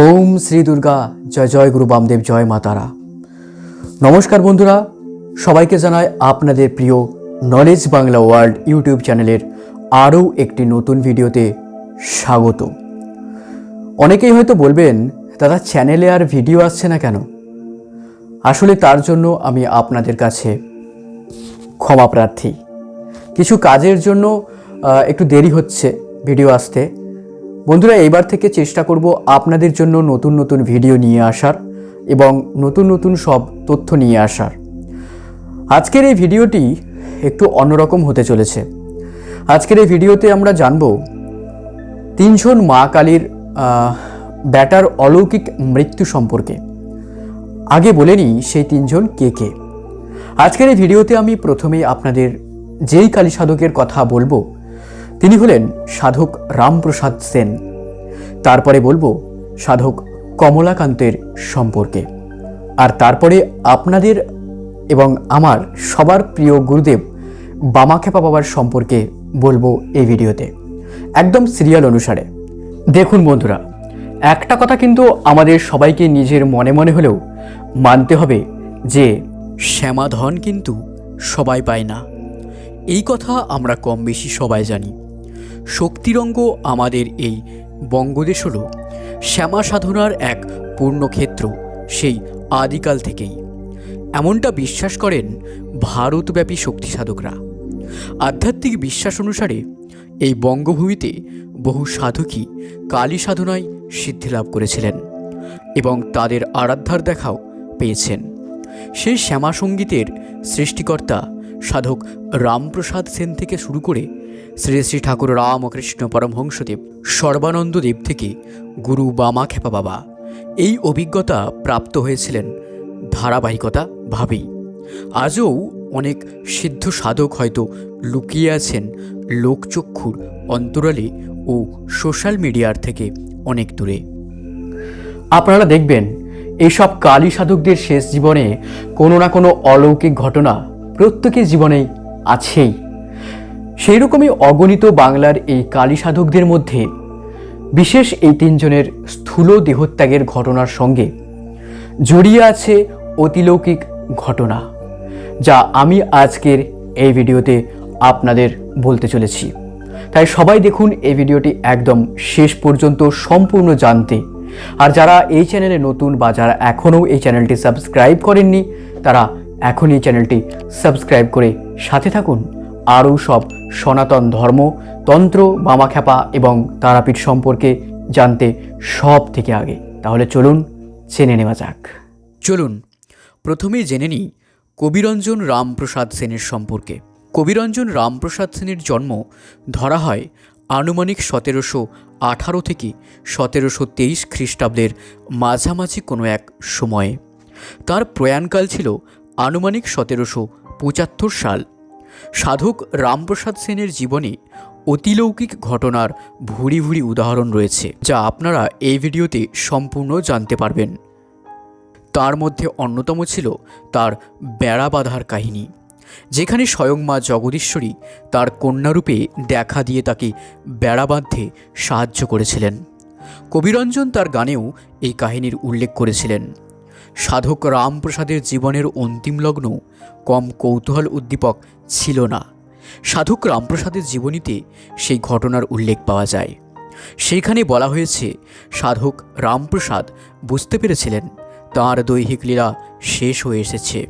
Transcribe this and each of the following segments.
ওম শ্রী দুর্গা, জয় জয় গুরু বামদেব, জয় মাতারা নমস্কার বন্ধুরা, সবাইকে জানাই আপনাদের প্রিয় নলেজ বাংলা ওয়ার্ল্ড ইউটিউব চ্যানেলের আরও একটি নতুন ভিডিওতে স্বাগত। অনেকেই হয়তো বলবেন, দাদা চ্যানেলে আর ভিডিও আসছে না কেন? আসলে তার জন্য আমি আপনাদের কাছে ক্ষমা প্রার্থী। কিছু কাজের জন্য একটু দেরি হচ্ছে ভিডিও আসতে। বন্ধুরা, এইবার থেকে চেষ্টা করব আপনাদের জন্য নতুন নতুন ভিডিও নিয়ে আসার এবং নতুন নতুন সব তথ্য নিয়ে আসার। আজকের এই ভিডিওটি একটু অন্যরকম হতে চলেছে। আজকের এই ভিডিওতে আমরা জানব তিনজন মা কালীর ব্যাটার অলৌকিক মৃত্যু সম্পর্কে। আগে বলে নিই, সেই তিনজন কে কে? আজকের এই ভিডিওতে আমি প্রথমেই আপনাদের যেই কালী সাধকের কথা বলব তিনি হলেন সাধক রামপ্রসাদ সেন। তারপরে বলব সাধক কমলাকান্তের সম্পর্কে। আর তারপরে আপনাদের এবং আমার সবার প্রিয় গুরুদেব বামাখ্যাপা বাবার সম্পর্কে বলব এই ভিডিওতে। একদম সিরিয়াল অনুসারে। দেখুন বন্ধুরা, একটা কথা কিন্তু আমাদের সবাইকে নিজের মনে মনে হলেও মানতে হবে যে শ্যামাধন কিন্তু সবাই পায় না। এই কথা আমরা কম বেশি সবাই জানি। শক্তিরঙ্গ আমাদের এই বঙ্গদেশ হল শ্যামা সাধনার এক পূর্ণক্ষেত্র সেই আদিকাল থেকেই। এমনটা বিশ্বাস করেন ভারতব্যাপী শক্তি সাধকরা। আধ্যাত্মিক বিশ্বাস অনুসারে এই বঙ্গভূমিতে বহু সাধকই কালী সাধনায় সিদ্ধিলাভ করেছিলেন এবং তাদের আরাধ্যার দেখাও পেয়েছেন। সেই শ্যামা সঙ্গীতের সৃষ্টিকর্তা সাধক রামপ্রসাদ সেন থেকে শুরু করে শ্রী শ্রী ঠাকুর রামকৃষ্ণ পরমহংসদেব সর্বানন্দ দেব থেকে গুরু বামা খেপা বাবা। এই অভিজ্ঞতা প্রাপ্ত হয়েছিলেন ধারাবাহিকতা ভাবেই। আজও অনেক সিদ্ধ সাধক হয়তো লুকিয়ে আছেন লোকচক্ষুর অন্তরালে ও সোশ্যাল মিডিয়ার থেকে অনেক দূরে। আপনারা দেখবেন এইসব কালী সাধকদের শেষ জীবনে কোনো না কোনো অলৌকিক ঘটনা প্রত্যেকের জীবনেই আছেই। সেই রকমই অগণিত বাংলার এই কালী সাধকদের মধ্যে বিশেষ এই তিনজনের স্থূল দেহত্যাগের ঘটনার সঙ্গে জড়িয়ে আছে অতিলৌকিক ঘটনা, যা আমি আজকের এই ভিডিওতে আপনাদের বলতে চলেছি। তাই সবাই দেখুন এই ভিডিওটি একদম শেষ পর্যন্ত সম্পূর্ণ জানতে। আর যারা এই চ্যানেলে নতুন বা যারা এখনও এই চ্যানেলটি সাবস্ক্রাইব করেননি, তারা এখন এই চ্যানেলটি সাবস্ক্রাইব করে সাথে থাকুন। আরও সব সনাতন ধর্ম, তন্ত্র বামাখ্যাপা এবং তারাপীঠ সম্পর্কে জানতে সব থেকে আগে। তাহলে চলুন, জেনে নেওয়া যাক। চলুন প্রথমে জেনে নিই কবিরঞ্জন রামপ্রসাদ সেনের সম্পর্কে। কবিরঞ্জন রামপ্রসাদ সেনের জন্ম ধরা হয় আনুমানিক সতেরোশো আঠারো থেকে সতেরোশো তেইশ খ্রিস্টাব্দের মাঝামাঝি কোনো এক সময়ে। তার প্রয়াণকাল ছিল আনুমানিক সতেরোশো পঁচাত্তর সাল। সাধক রামপ্রসাদ সেনের জীবনে অতিলৌকিক ঘটনার ভুরি ভুরি উদাহরণ রয়েছে, যা আপনারা এই ভিডিওতে সম্পূর্ণ জানতে পারবেন। তার মধ্যে অন্যতম ছিল তার বেড়া বাঁধার কাহিনী, যেখানে স্বয়ং মা জগদীশ্বরী তার কন্যারূপে দেখা দিয়ে তাকে বেড়া বাঁধতে সাহায্য করেছিলেন। কবিরঞ্জন তার গানেও এই কাহিনীর উল্লেখ করেছিলেন। সাধক রামপ্রসাদের জীবনের অন্তিম লগ্ন কম কৌতূহল উদ্দীপক ছিল না। সাধক রামপ্রসাদের জীবনীতে সেই ঘটনার উল্লেখ পাওয়া যায়। সেইখানে বলা হয়েছে, সাধক রামপ্রসাদ বুঝতে পেরেছিলেন তাঁর দৈহিক লীলা শেষ হয়ে এসেছে।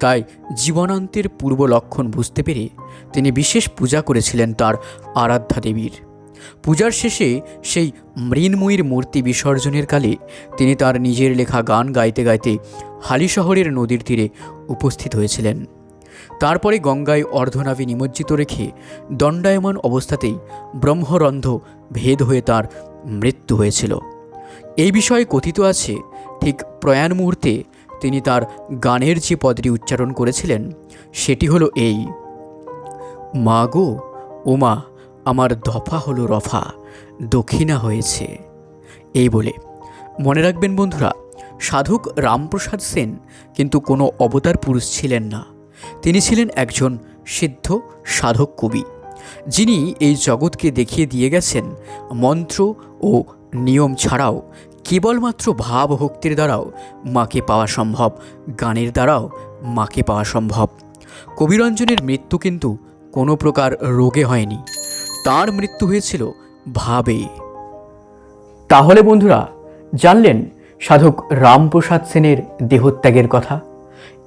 তাই জীবনান্তের পূর্ব লক্ষণ বুঝতে পেরে তিনি বিশেষ পূজা করেছিলেন তার আরাধ্যা দেবীর। পূজার শেষে সেই মৃন্ময়ীর মূর্তি বিসর্জনের কালে তিনি তার নিজের লেখা গান গাইতে গাইতে হালি শহরের নদীর তীরে উপস্থিত হয়েছিলেন। তারপরে গঙ্গায় অর্ধনাভি নিমজ্জিত রেখে দণ্ডায়মান অবস্থাতেই ব্রহ্মরন্ধ ভেদ হয়ে তার মৃত্যু হয়েছিল। এই বিষয়ে কথিত আছে, ঠিক প্রয়াণ মুহূর্তে তিনি তার গানের যে পদটি উচ্চারণ করেছিলেন, সেটি হলো এই, মা গো ওমা আমার দফা হলো রফা, দক্ষিণা হয়েছে। এই বলে, মনে রাখবেন বন্ধুরা, সাধক রামপ্রসাদ সেন কিন্তু কোনো অবতার পুরুষ ছিলেন না। তিনি ছিলেন একজন সিদ্ধ সাধক কবি, যিনি এই জগৎকে দেখিয়ে দিয়ে গেছেন মন্ত্র ও নিয়ম ছাড়াও কেবলমাত্র ভাব ভক্তির দ্বারাও মাকে পাওয়া সম্ভব, গানের দ্বারাও মাকে পাওয়া সম্ভব। কবিরঞ্জনের মৃত্যু কিন্তু কোনো প্রকার রোগে হয়নি। তার মৃত্যু হয়েছিল ভাবে। তাহলে বন্ধুরা জানলেন সাধক রামপ্রসাদ সেনের দেহত্যাগের কথা?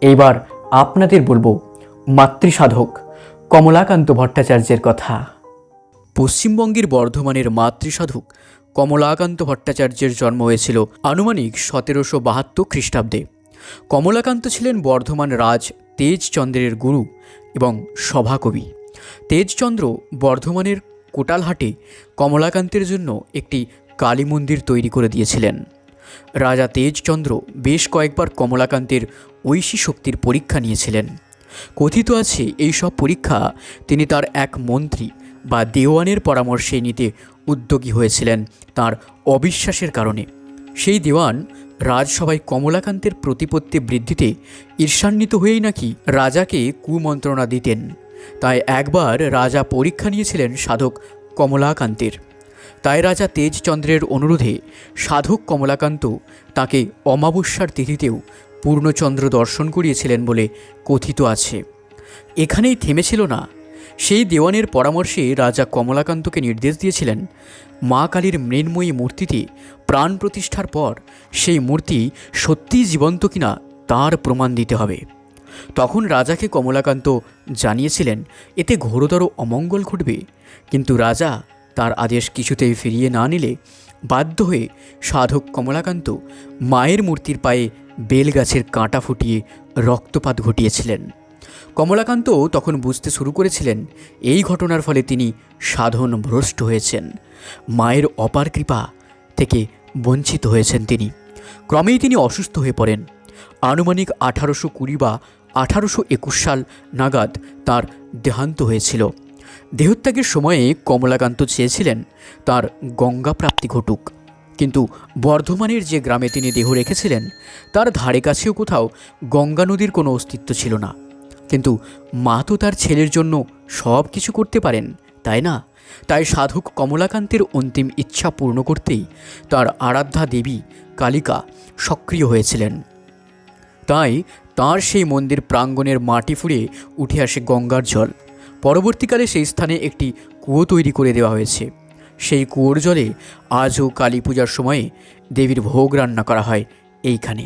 এইবার আপনাদের বলব মাতৃসাধক কমলাকান্ত ভট্টাচার্যের কথা। পশ্চিমবঙ্গের বর্ধমানের মাতৃসাধক কমলাকান্ত ভট্টাচার্যের জন্ম হয়েছিল আনুমানিক সতেরোশো বাহাত্তর খ্রিস্টাব্দে। কমলাকান্ত ছিলেন বর্ধমান রাজ তেজচন্দ্রের গুরু এবং সভাকবি। তেজচন্দ্র বর্ধমানের কোটালহাটে কমলাকান্তের জন্য একটি কালী মন্দির তৈরি করে দিয়েছিলেন। রাজা তেজচন্দ্র বেশ কয়েকবার কমলাকান্তের ঐশী শক্তির পরীক্ষা নিয়েছিলেন। কথিত আছে, এই সব পরীক্ষা তিনি তার এক মন্ত্রী বা দেওয়ানের পরামর্শে নিতে উদ্যোগী হয়েছিলেন তার অবিশ্বাসের কারণে। সেই দেওয়ান রাজসভায় কমলাকান্তের প্রতিপত্তি বৃদ্ধিতে ঈর্ষান্বিত হয়েই নাকি রাজাকে কুমন্ত্রণা দিতেন। তাই একবার রাজা পরীক্ষা নিয়েছিলেন সাধক কমলাকান্তের। তাই রাজা তেজচন্দ্রের অনুরোধে সাধক কমলাকান্ত তাকে অমাবস্যার তিথিতেও পূর্ণচন্দ্র দর্শন করিয়েছিলেন বলে কথিত আছে। এখানেই থেমেছিল না। সেই দেওয়ানের পরামর্শে রাজা কমলাকান্তকে নির্দেশ দিয়েছিলেন, মা কালীর মৃন্ময়ী মূর্তিতে প্রাণ প্রতিষ্ঠার পর সেই মূর্তি সত্যিই জীবন্ত কিনা তার প্রমাণ দিতে হবে। তখন রাজাকে কমলাকান্ত জানিয়েছিলেন, এতে ঘোরতর অমঙ্গল ঘটবে। কিন্তু রাজা তার আদেশ কিছুতেই ফিরিয়ে না নিলে বাধ্য হয়ে সাধক কমলাকান্ত মায়ের মূর্তির পায়ে বেলগাছের কাঁটা ফুটিয়ে রক্তপাত ঘটিয়েছিলেন। কমলাকান্ত তখন বুঝতে শুরু করেছিলেন, এই ঘটনার ফলে তিনি সাধন ভ্রষ্ট হয়েছেন। মায়ের অপার কৃপা থেকে বঞ্চিত হয়েছেন তিনি। ক্রমেই তিনি অসুস্থ হয়ে পড়েন। আনুমানিক আঠারোশো কুড়ি বা আঠারোশো একুশ সাল নাগাদ তার দেহান্ত হয়েছিল। দেহত্যাগের সময়ে কমলাকান্ত চেয়েছিলেন তার গঙ্গা প্রাপ্তি ঘটুক। কিন্তু বর্ধমানের যে গ্রামে তিনি দেহ রেখেছিলেন, তার ধারে কাছেও কোথাও গঙ্গা নদীর কোনো অস্তিত্ব ছিল না। কিন্তু মা তো তার ছেলের জন্য সব কিছু করতে পারেন, তাই না? তাই সাধক কমলাকান্তের অন্তিম ইচ্ছা পূর্ণ করতেই তার আরাধ্যা দেবী কালিকা সক্রিয় হয়েছিলেন। তাই তার সেই মন্দির প্রাঙ্গণের মাটি ফুঁড়ে উঠে আসে গঙ্গার জল। পরবর্তীকালে সেই স্থানে একটি কুয়ো তৈরি করে দেওয়া হয়েছে। সেই কুয়োর জলে আজও কালী পূজার সময়ে দেবীর ভোগ রান্না করা হয় এইখানে।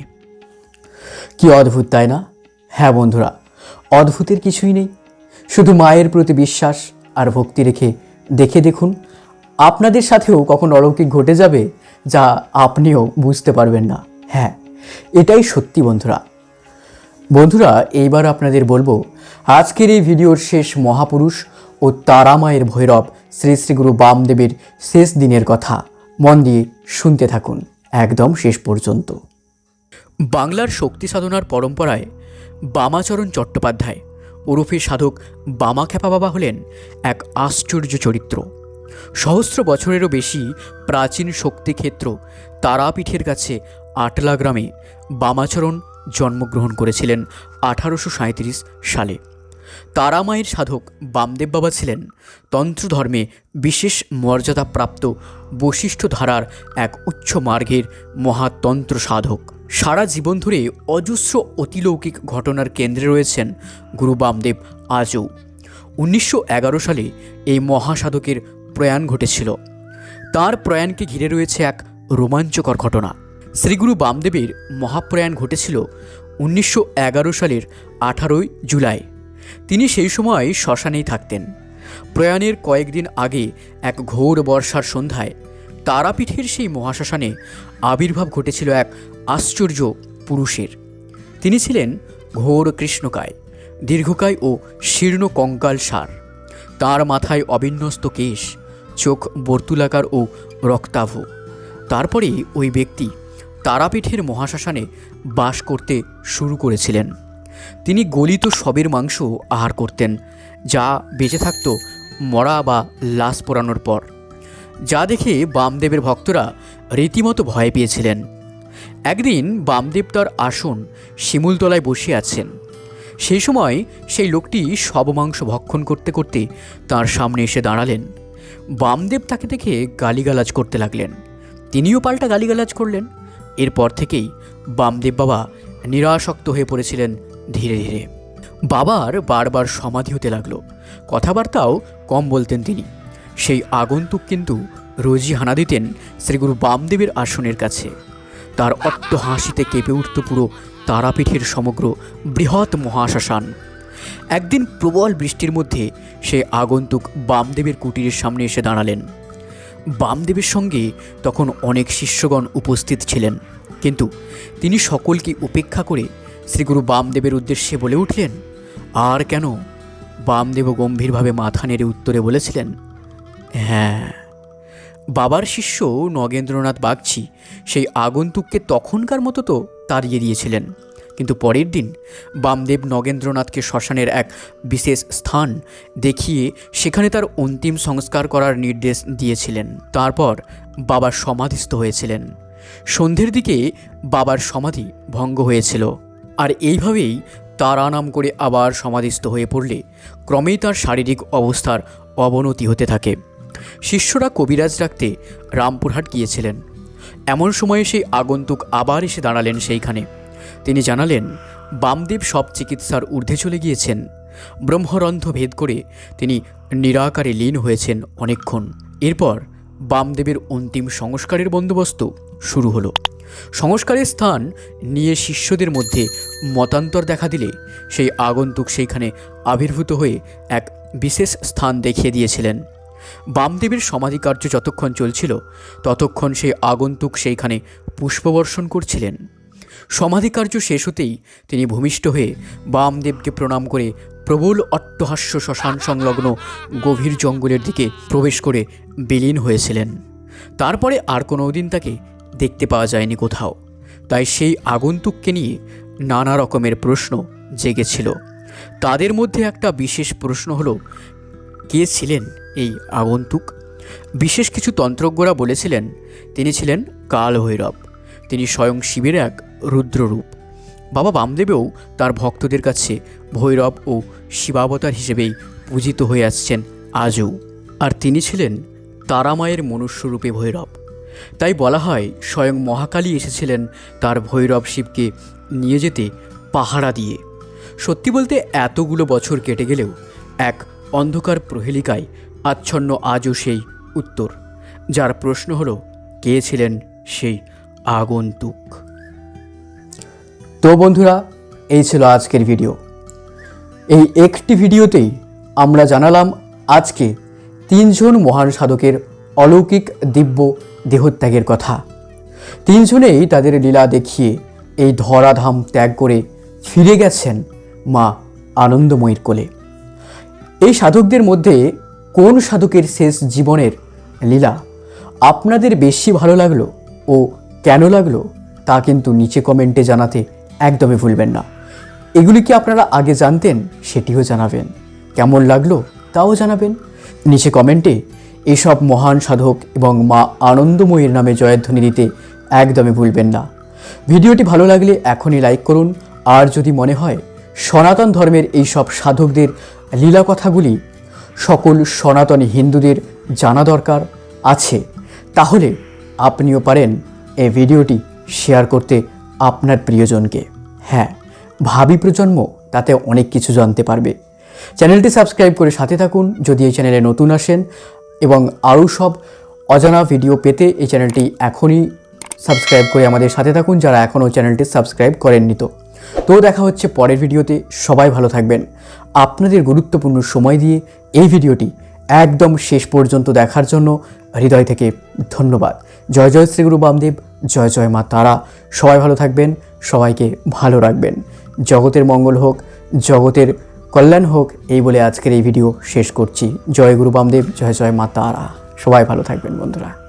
কি অদ্ভুত, তাই না? হ্যাঁ বন্ধুরা, অদ্ভুতের কিছুই নেই। শুধু মায়ের প্রতি বিশ্বাস আর ভক্তি রেখে দেখে দেখুন, আপনাদের সাথেও কখন অলৌকিক ঘটে যাবে যা আপনিও বুঝতে পারবেন না। হ্যাঁ এটাই সত্যি বন্ধুরা। বন্ধুরা, এইবার আপনাদের বলব, আজকের এই ভিডিওর শেষ মহাপুরুষ ও তারামায়ের ভৈরব শ্রী শ্রী গুরু বামদেবের শেষ দিনের কথা। মন দিয়ে শুনতে থাকুন, একদম শেষ পর্যন্ত। বাংলার শক্তি সাধনার পরম্পরায় বামাচরণ চট্টোপাধ্যায়, ওরফে সাধক বামাখ্যাপা বাবা হলেন এক আশ্চর্য চরিত্র। সহস্র বছরেরও বেশি প্রাচীন শক্তিক্ষেত্র তারাপীঠের কাছে আটলা গ্রামে বামাচরণ জন্মগ্রহণ করেছিলেন আঠারোশো সালে। তারামায়ের সাধক বামদেব বাবা ছিলেন তন্ত্রধর্মে বিশেষ মর্যাদাপ্রাপ্ত বৈশিষ্ট্য ধারার এক উচ্চ মার্গের মহাতন্ত্র সাধক। সারা জীবন ধরে অজস্র অতিলৌকিক ঘটনার কেন্দ্রে রয়েছেন গুরু বামদেব আজও। উনিশশো এগারো সালে এই মহাসাধকের প্রয়াণ ঘটেছিল। তার প্রয়াণকে ঘিরে রয়েছে এক রোমাঞ্চকর ঘটনা। শ্রীগুরু বামদেবের মহাপ্রয়াণ ঘটেছিল উনিশশো এগারো সালের আঠারোই জুলাই। তিনি সেই সময় শ্মশানেই থাকতেন। প্রয়াণের কয়েকদিন আগে এক ঘোর বর্ষার সন্ধ্যায় তারাপীঠের সেই মহাশ্মশানে আবির্ভাব ঘটেছিল এক আশ্চর্য পুরুষের। তিনি ছিলেন ঘোর কৃষ্ণকায়, দীর্ঘকায় ও শীর্ণ কঙ্কাল সার। তার মাথায় অবিন্যস্ত কেশ, চোখ বর্তুলাকার ও রক্তাভ। তারপরে ওই ব্যক্তি তারাপীঠের মহাশ্মশানে বাস করতে শুরু করেছিলেন। তিনি গলিত সবের মাংস আহার করতেন, যা বেঁচে থাকত মরা বা লাশ পোড়ানোর পর। যা দেখে বামদেবের ভক্তরা রীতিমতো ভয় পেয়েছিলেন। একদিন বামদেব তার আসন শিমুলতলায় বসে আছেন। সেই সময় সেই লোকটি সব মাংস ভক্ষণ করতে করতে তার সামনে এসে দাঁড়ালেন। বামদেব তাকে দেখে গালিগালাজ করতে লাগলেন। তিনিও পাল্টা গালিগালাজ করলেন। এরপর থেকেই বামদেব বাবা নিরাসক্ত হয়ে পড়েছিলেন ধীরে ধীরে। বাবার বারবার সমাধি হতে লাগল। কথাবার্তাও কম বলতেন তিনি। সেই আগন্তুক কিন্তু রোজই হানা দিতেন শ্রীগুরু বামদেবের আসনের কাছে। তার অট্ট হাসিতে কেঁপে উঠত পুরো তারাপীঠের সমগ্র বৃহৎ মহাশ্মশান। একদিন প্রবল বৃষ্টির মধ্যে সে আগন্তুক বামদেবের কুটিরের সামনে এসে দাঁড়ালেন। বামদেবের সঙ্গে তখন অনেক শিষ্যগণ উপস্থিত ছিলেন। কিন্তু তিনি সকলকে উপেক্ষা করে শ্রীগুরু বামদেবের উদ্দেশ্যে বলে উঠলেন, আর কেন? বামদেব গম্ভীরভাবে মাথা নেড়ে উত্তরে বলেছিলেন হ্যাঁ বাবার শিষ্য নগেন্দ্রনাথ বাগচি সেই আগন্তুককে তখনকার মতো তো তাড়িয়ে দিয়েছিলেন। কিন্তু পরের দিন বামদেব নগেন্দ্রনাথকে শ্মশানের এক বিশেষ স্থান দেখিয়ে সেখানে তার অন্তিম সংস্কার করার নির্দেশ দিয়েছিলেন। তারপর বাবা সমাধিস্থ হয়েছিলেন। সন্ধ্যের দিকে বাবার সমাধি ভঙ্গ হয়েছিল। আর এইভাবেই তারা নাম করে আবার সমাধিস্থ হয়ে পড়লে ক্রমেই তার শারীরিক অবস্থার অবনতি হতে থাকে। শিষ্যরা কবিরাজ ডাকতে রামপুরহাট গিয়েছিলেন। এমন সময়ে সেই আগন্তুক আবার এসে দাঁড়ালেন সেইখানে। তিনি জানালেন, বামদেব সব চিকিৎসার ঊর্ধ্বে চলে গিয়েছেন। ব্রহ্মরন্ধ ভেদ করে তিনি নিরাকারে লীন হয়েছেন অনেকক্ষণ। এরপর বামদেবের অন্তিম সংস্কারের বন্দোবস্ত শুরু হলো। সংস্কারের স্থান নিয়ে শিষ্যদের মধ্যে মতান্তর দেখা দিলে সেই আগন্তুক সেইখানে আবির্ভূত হয়ে এক বিশেষ স্থান দেখিয়ে দিয়েছিলেন। বামদেবের সমাধিকার্য যতক্ষণ চলছিল, ততক্ষণ সেই আগন্তুক সেইখানে পুষ্পবর্ষণ করছিলেন। সমাধিকার্য শেষ হতেই তিনি ভূমিষ্ঠ হয়ে বামদেবকে প্রণাম করে প্রবল অট্টহাস্য শ্মশান সংলগ্ন গভীর জঙ্গলের দিকে প্রবেশ করে বিলীন হয়েছিলেন। তারপরে আর কোনো দিন তাকে দেখতে পাওয়া যায়নি কোথাও। তাই সেই আগন্তুককে নিয়ে নানা রকমের প্রশ্ন জেগেছিল। তাদের মধ্যে একটা বিশেষ প্রশ্ন হলো, কে ছিলেন এই আগন্তুক? বিশেষ কিছু তন্ত্রজ্ঞরা বলেছিলেন, তিনি ছিলেন কাল ভৈরব তিনি স্বয়ং শিবের এক রুদ্ররূপ। বাবা বামদেবেও তার ভক্তদের কাছে ভৈরব ও শিবাবতার হিসেবেই পূজিত হয়ে আসছেন আজও। আর তিনি ছিলেন তারামায়ের মনুষ্যরূপে ভৈরব। তাই বলা হয় স্বয়ং মহাকালী এসেছিলেন তার ভৈরব শিবকে নিয়ে যেতে পাহারা দিয়ে। সত্যি বলতে এতগুলো বছর কেটে গেলেও এক অন্ধকার প্রহেলিকায় আচ্ছন্ন আজও সেই উত্তর, যার প্রশ্ন হলো, কে ছিলেন সেই আগন্তুক? তো বন্ধুরা, এই ছিল আজকের ভিডিও। এই একটি ভিডিওতেই আমরা জানালাম আজকে তিনজন মহান সাধকের অলৌকিক দিব্য দেহত্যাগের কথা। তিনজনেই তাদের লীলা দেখিয়ে এই ধরাধাম ত্যাগ করে ফিরে গেছেন মা আনন্দময়ীর কোলে। এই সাধকদের মধ্যে কোন সাধকের শেষ জীবনের লীলা আপনাদের বেশি ভালো লাগল ও কেন লাগল তা কিন্তু নিচে কমেন্টে জানাতে একদমই ভুলবেন না। এগুলি কি আপনারা আগে জানতেন? সেটিও জানাবেন। কেমন লাগল? তাও জানাবেন। নিচে কমেন্টে এসব মহান সাধক এবং মা আনন্দময়ীর নামে জয়ধ্বনি দিতে একদমই ভুলবেন না। ভিডিওটি ভালো লাগলে এখনই লাইক করুন। আর যদি মনে হয় সনাতন ধর্মের এই সব সাধকদের লীলা কথাগুলি সকল সনাতনী হিন্দুদের জানা দরকার আছে, তাহলে আপনিও পারেন এই ভিডিওটি শেয়ার করতে আপনার প্রিয়জনকে। হ্যাঁ ভাবি প্রজন্ম তাতে অনেক কিছু জানতে পারবে। চ্যানেলটি সাবস্ক্রাইব করে সাথে থাকুন যদি এই চ্যানেলে নতুন আসেন এবং আরও সব অজানা ভিডিও পেতে এই চ্যানেলটি এখনই সাবস্ক্রাইব করে আমাদের সাথে থাকুন যারা এখনও চ্যানেলটি সাবস্ক্রাইব করেননি তো। তো দেখা হচ্ছে পরের ভিডিওতে। সবাই ভালো থাকবেন। আপনাদের গুরুত্বপূর্ণ সময় দিয়ে এই ভিডিওটি একদম শেষ পর্যন্ত দেখার জন্য হৃদয় থেকে ধন্যবাদ। জয় জয় শ্রী গুরু বামদেব। জয় জয় মা তারা। সবাই ভালো থাকবেন, সবাইকে ভালো রাখবেন। জগতের মঙ্গল হোক, জগতের কল্যাণ হোক, এই বলে আজকের এই ভিডিও শেষ করছি। জয় গুরু বামদেব, জয় জয় মা তারা। সবাই ভালো থাকবেন বন্ধুরা।